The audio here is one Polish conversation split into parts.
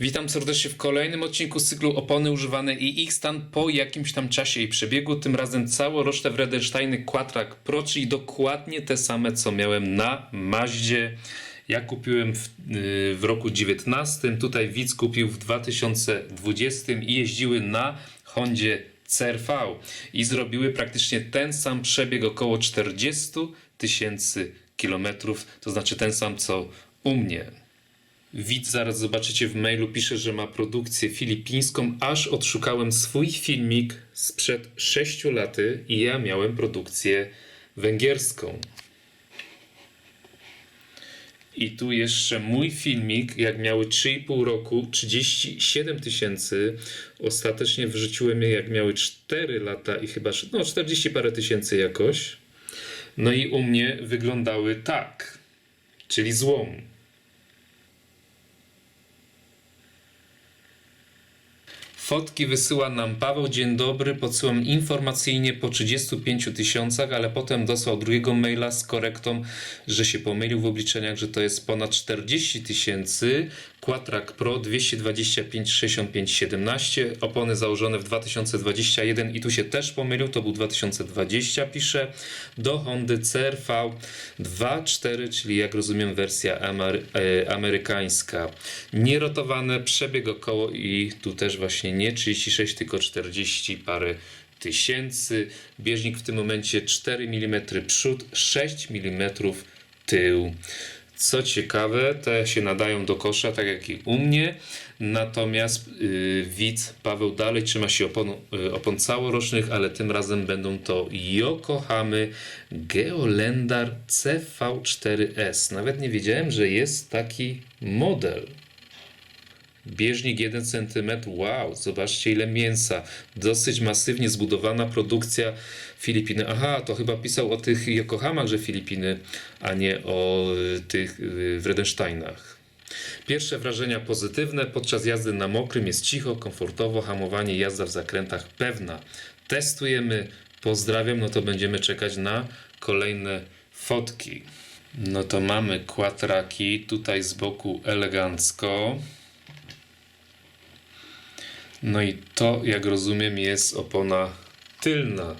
Witam serdecznie w kolejnym odcinku z cyklu Opony używane i ich stan po jakimś tam czasie i przebiegu. Tym razem całoroczne Wredensteiny Quattrak Pro, czyli dokładnie te same co miałem na Maździe. Ja kupiłem w, yy, w roku 19, tutaj widz kupił w 2020 i jeździły na Hondzie CRV i zrobiły praktycznie ten sam przebieg około 40 tysięcy kilometrów, to znaczy ten sam co u mnie. Widz, zaraz zobaczycie w mailu, pisze, że ma produkcję filipińską, aż odszukałem swój filmik sprzed 6 laty i ja miałem produkcję węgierską. I tu jeszcze mój filmik, jak miały 3,5 roku, 37 tysięcy. Ostatecznie wrzuciłem je, jak miały 4 lata i chyba, no 40 parę tysięcy jakoś. No i u mnie wyglądały tak, czyli złom. Fotki wysyła nam Paweł, dzień dobry, podsyłam informacyjnie po 35 tysiącach, ale potem dosłał drugiego maila z korektą, że się pomylił w obliczeniach, że to jest ponad 40 tysięcy. Quattrak Pro 225 65 17, opony założone w 2021 i tu się też pomylił, to był 2020 pisze, do Hondy CRV 2.4, czyli jak rozumiem wersja amery- amerykańska. Nierotowane, przebieg około i tu też właśnie nie 36, tylko 40 parę tysięcy. Bieżnik w tym momencie 4 mm przód, 6 mm tył. Co ciekawe, te się nadają do kosza, tak jak i u mnie. Natomiast yy, widz Paweł dalej trzyma się opon, yy, opon całorocznych, ale tym razem będą to Yokohamy Geolendar CV4S. Nawet nie wiedziałem, że jest taki model. Bieżnik 1 cm. Wow, zobaczcie ile mięsa. Dosyć masywnie zbudowana produkcja Filipiny. Aha, to chyba pisał o tych Yokohamach, że Filipiny, a nie o y, tych y, Wredensteinach. Pierwsze wrażenia pozytywne. Podczas jazdy na mokrym jest cicho, komfortowo, hamowanie, jazda w zakrętach pewna. Testujemy. Pozdrawiam, no to będziemy czekać na kolejne fotki. No to mamy kłatraki tutaj z boku elegancko. No i to, jak rozumiem, jest opona tylna.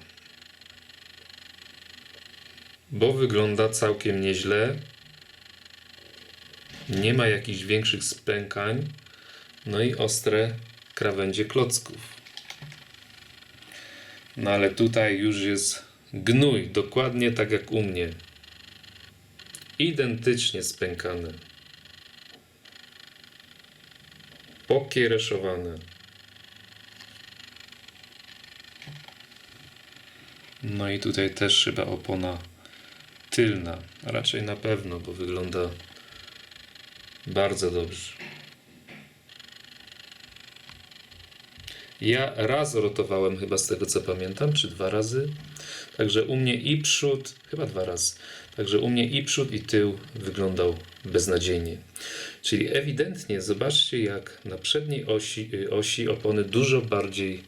Bo wygląda całkiem nieźle. Nie ma jakichś większych spękań. No i ostre krawędzie klocków. No ale tutaj już jest gnój, dokładnie tak jak u mnie. Identycznie spękane. Pokiereszowane. No i tutaj też chyba opona tylna. Raczej na pewno, bo wygląda bardzo dobrze. Ja raz rotowałem chyba z tego co pamiętam, czy dwa razy. Także u mnie i przód, chyba dwa razy. Także u mnie i przód i tył wyglądał beznadziejnie. Czyli ewidentnie zobaczcie jak na przedniej osi, y, osi opony dużo bardziej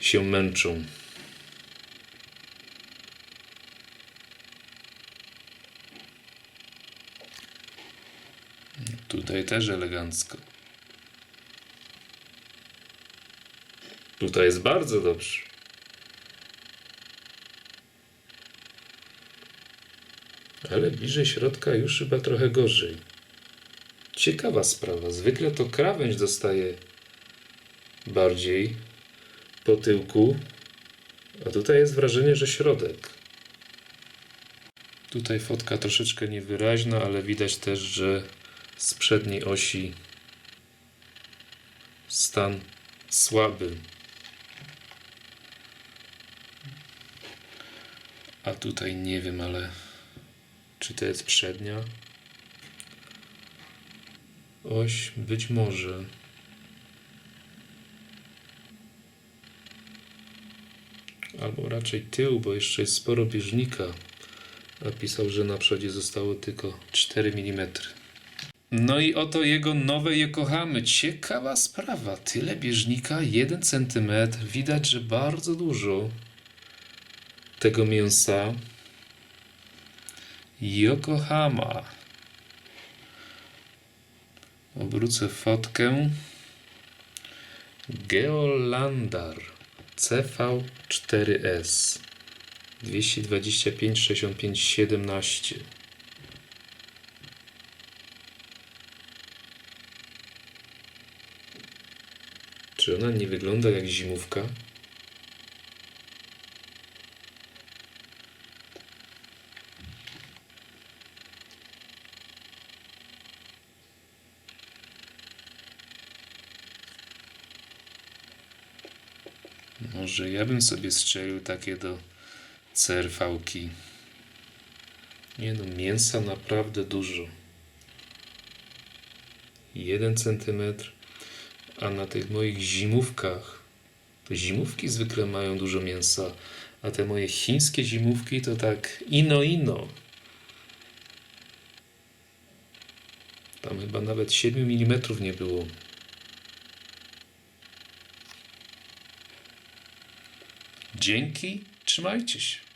się męczą. Tutaj też elegancko. Tutaj jest bardzo dobrze. Ale bliżej środka już chyba trochę gorzej. Ciekawa sprawa. Zwykle to krawędź dostaje bardziej po tyłku, a tutaj jest wrażenie, że środek. Tutaj fotka troszeczkę niewyraźna, ale widać też, że z przedniej osi stan słaby. A tutaj nie wiem, ale czy to jest przednia oś? Być może. Albo raczej tył, bo jeszcze jest sporo bieżnika. A pisał, że na przodzie zostało tylko 4 mm. No i oto jego nowe Yokohamy. Ciekawa sprawa. Tyle bieżnika, 1 cm. Widać, że bardzo dużo tego mięsa. Yokohama. Obrócę fotkę. Geolandar CV4S 225 65 17 Czy ona nie wygląda jak zimówka? Może ja bym sobie strzelił takie do cerfałki. Nie no, mięsa naprawdę dużo. Jeden centymetr, a na tych moich zimówkach, te zimówki zwykle mają dużo mięsa, a te moje chińskie zimówki to tak ino ino. Tam chyba nawet 7 mm nie było. Dzięki, trzymajcie się.